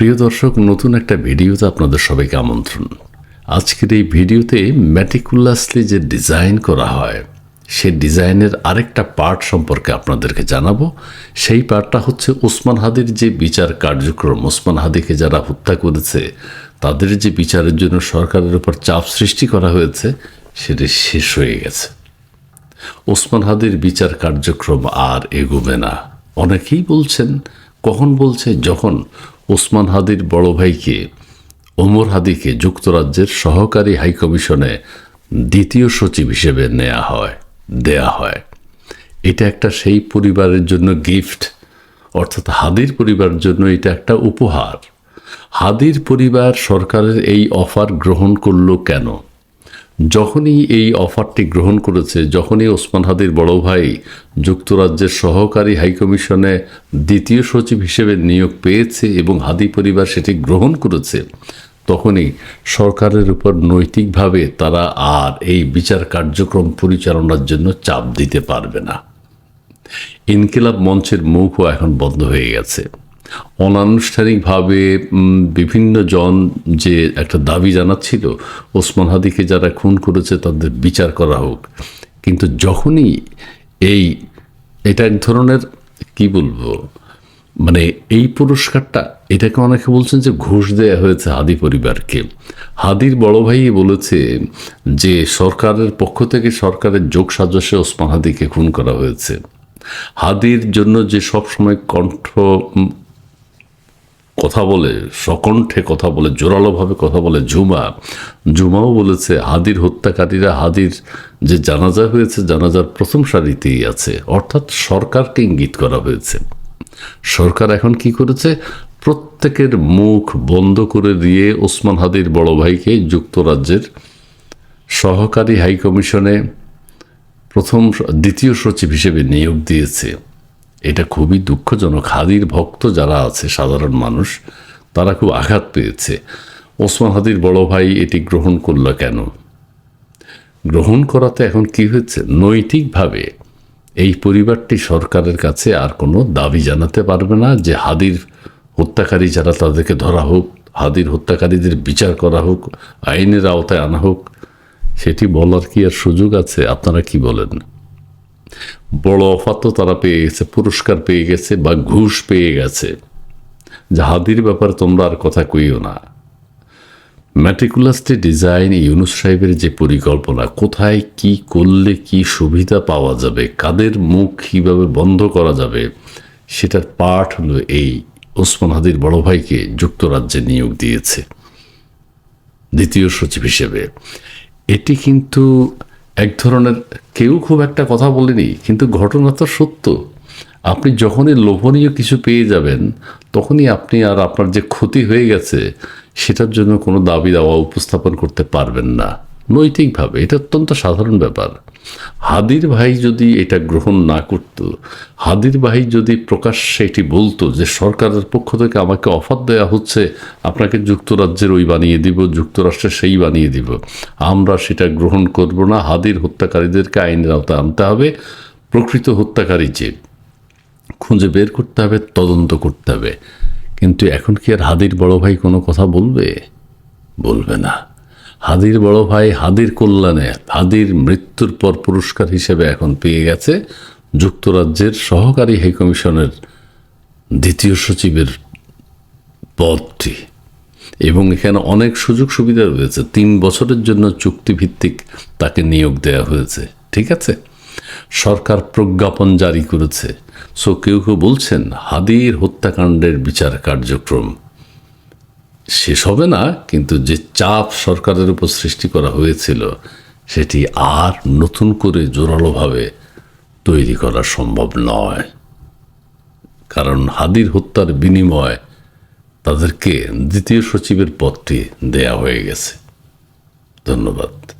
প্রিয় দর্শক, নতুন একটা ভিডিওতে আপনাদের সবাইকে আমন্ত্রণ। আজকের এই ভিডিওতে ম্যাটিকুলাসলি যে ডিজাইন করা হয় সে ডিজাইনের আরেকটা পার্ট সম্পর্কে আপনাদেরকে জানাব। সেই পার্টটা হচ্ছে ওসমান হাদির যে বিচার কার্যক্রম। ওসমান হাদিকে যারা হত্যা করেছে, তাদের যে বিচারের জন্য সরকারের উপর চাপ সৃষ্টি করা হয়েছে, সেটা শেষ হয়ে গেছে। ওসমান হাদির বিচার কার্যক্রম আর এগোবে না। অনেকেই বলছেন, কখন বলছে? যখন ওসমান হাদির বড় ভাইকে, ওমর হাদিকে যুক্তরাজ্যের সহকারী হাইকমিশনে দ্বিতীয় সচিব হিসেবে নেওয়া হয়, দেয়া হয়। এটা একটা সেই পরিবারের জন্য গিফট, অর্থাৎ হাদির পরিবারের জন্য এটা একটা উপহার। হাদির পরিবার সরকারের এই অফার গ্রহণ করল কেন? যখনই এই অফারটি গ্রহণ করেছে, যখনই ওসমান হাদির বড় ভাই যুক্তরাজ্যের সহকারী হাইকমিশনে দ্বিতীয় সচিব হিসেবে নিয়োগ পেয়েছে এবং হাদি পরিবার সেটি গ্রহণ করেছে, তখনই সরকারের উপর নৈতিকভাবে তারা আর এই বিচার কার্যক্রম পরিচালনার জন্য চাপ দিতে পারবে না। ইনকিলাব মঞ্চের মুখও এখন বন্ধ হয়ে গেছে। অনানুষ্ঠানিকভাবে বিভিন্ন জন যে একটা দাবি জানাচ্ছিল, ওসমান হাদিকে যারা খুন করেছে তাদের বিচার করা হোক। কিন্তু যখনই এই, এটা এক ধরনের, কি বলব মানে এই পুরস্কারটা, এটাকে অনেকে বলছেন যে ঘুষ দেয়া হয়েছে হাদি পরিবারকে। হাদির বড় ভাই বলেছে যে সরকারের পক্ষ থেকে সরকারের যোগ সাজসে ওসমান হাদিকে খুন করা হয়েছে। হাদির জন্য যে সব সময় কণ্ঠ কথা বলে সকণ্ঠে কথা বলে, জোরালোভাবে কথা বলে ঝুমা। ঝুমাও বলেছে, হাদির হত্যাকারীরা হাদির যে জানাজা হয়েছে, জানাজার প্রথম সারিতেই আছে। অর্থাৎ সরকারকে ইঙ্গিত করা হয়েছে। সরকার এখন কি করেছে? প্রত্যেকের মুখ বন্ধ করে দিয়ে ওসমান হাদির বড় ভাইকে যুক্তরাজ্যের সহকারী হাইকমিশনে প্রথম, দ্বিতীয় সচিব হিসেবে নিয়োগ দিয়েছে। এটা খুবই দুঃখজনক। হাদির ভক্ত যারা আছে, সাধারণ মানুষ, তারা খুব আঘাত পেয়েছে। ওসমান হাদির বড় ভাই এটি গ্রহণ করল কেন? গ্রহণ করাতে এখন কি হয়েছে? নৈতিকভাবে এই পরিবারটি সরকারের কাছে আর কোনো দাবি জানাতে পারবে না যে হাদির হত্যাকারী যারা তাদেরকে ধরা হোক, হাদির হত্যাকারীদের বিচার করা হোক, আইনের আওতায় আনা হোক, সেটি বলার কি আর সুযোগ আছে? আপনারা কি বলেন? বড় অফার তো তারা পেয়ে গেছে, পুরস্কার পেয়ে গেছে বা ঘুষ পেয়ে গেছে। যে হাদির ব্যাপারে তোমরা আর কথা কইও না। ম্যাট্রিকুলাসটি ডিজাইন ইউনুস সাহেবের যে পরিকল্পনা, কোথায় কি করলে কি সুবিধা পাওয়া যাবে, কাদের মুখ কীভাবে বন্ধ করা যাবে, সেটার পাঠ হলো এই। ওসমান হাদির বড় ভাইকে যুক্তরাজ্যে নিয়োগ দিয়েছে। দ্বিতীয় সচিব হিসেবে। এটি কিন্তু এক ধরনের কেউ খুব একটা কথা বলেনি, কিন্তু ঘটনা তো সত্য। আপনি যখনই লোভনীয় কিছু পেয়ে যাবেন, তখনই আপনি আর আপনার যে ক্ষতি হয়ে গেছে, সেটার জন্য কোনো দাবি দাওয়া উপস্থাপন করতে পারবেন না। নৈতিকভাবে, এটা অত্যন্ত সাধারণ ব্যাপার। হাদির ভাই যদি এটা গ্রহণ না করত, হাদির ভাই যদি প্রকাশ্যে এটি বলতো যে সরকারের পক্ষ থেকে আমাকে অফার দেওয়া হচ্ছে, আপনাকে যুক্তরাজ্যের ওই বানিয়ে দিব, যুক্তরাষ্ট্রের সেই বানিয়ে দিব, আমরা সেটা গ্রহণ করব না, হাদির হত্যাকারীদেরকে আইনের আওতায় আনতে হবে, প্রকৃত হত্যাকারী যে খুঁজে বের করতে হবে, তদন্ত করতে হবে। কিন্তু এখন কি আর হাদির বড় ভাই কোনো কথা বলবে? বলবে না। হাদির বড় ভাই হাদির কল্যাণে হাদির মৃত্যুর পর পুরস্কার হিসেবে এখন পেয়ে গেছে যুক্তরাজ্যের সহকারী হাইকমিশনের দ্বিতীয় সচিবের পদটি। এবং এখানে অনেক সুযোগ সুবিধা রয়েছে। তিন বছরের জন্য চুক্তিভিত্তিক তাকে নিয়োগ দেওয়া হয়েছে। ঠিক আছে? সরকার প্রজ্ঞাপন জারি করেছে। সো কেউ কেউ বলছেন হাদির হত্যাকাণ্ডের বিচার কার্যক্রম শেষ হবে না, কিন্তু যে চাপ সরকারের উপর সৃষ্টি করা হয়েছিল, সেটি আর নতুন করে জোরালোভাবে তৈরি করা সম্ভব নয়। কারণ হাদির হত্যার বিনিময় তাদেরকে দ্বিতীয় সচিবের পদটি দেয়া হয়ে গেছে। ধন্যবাদ।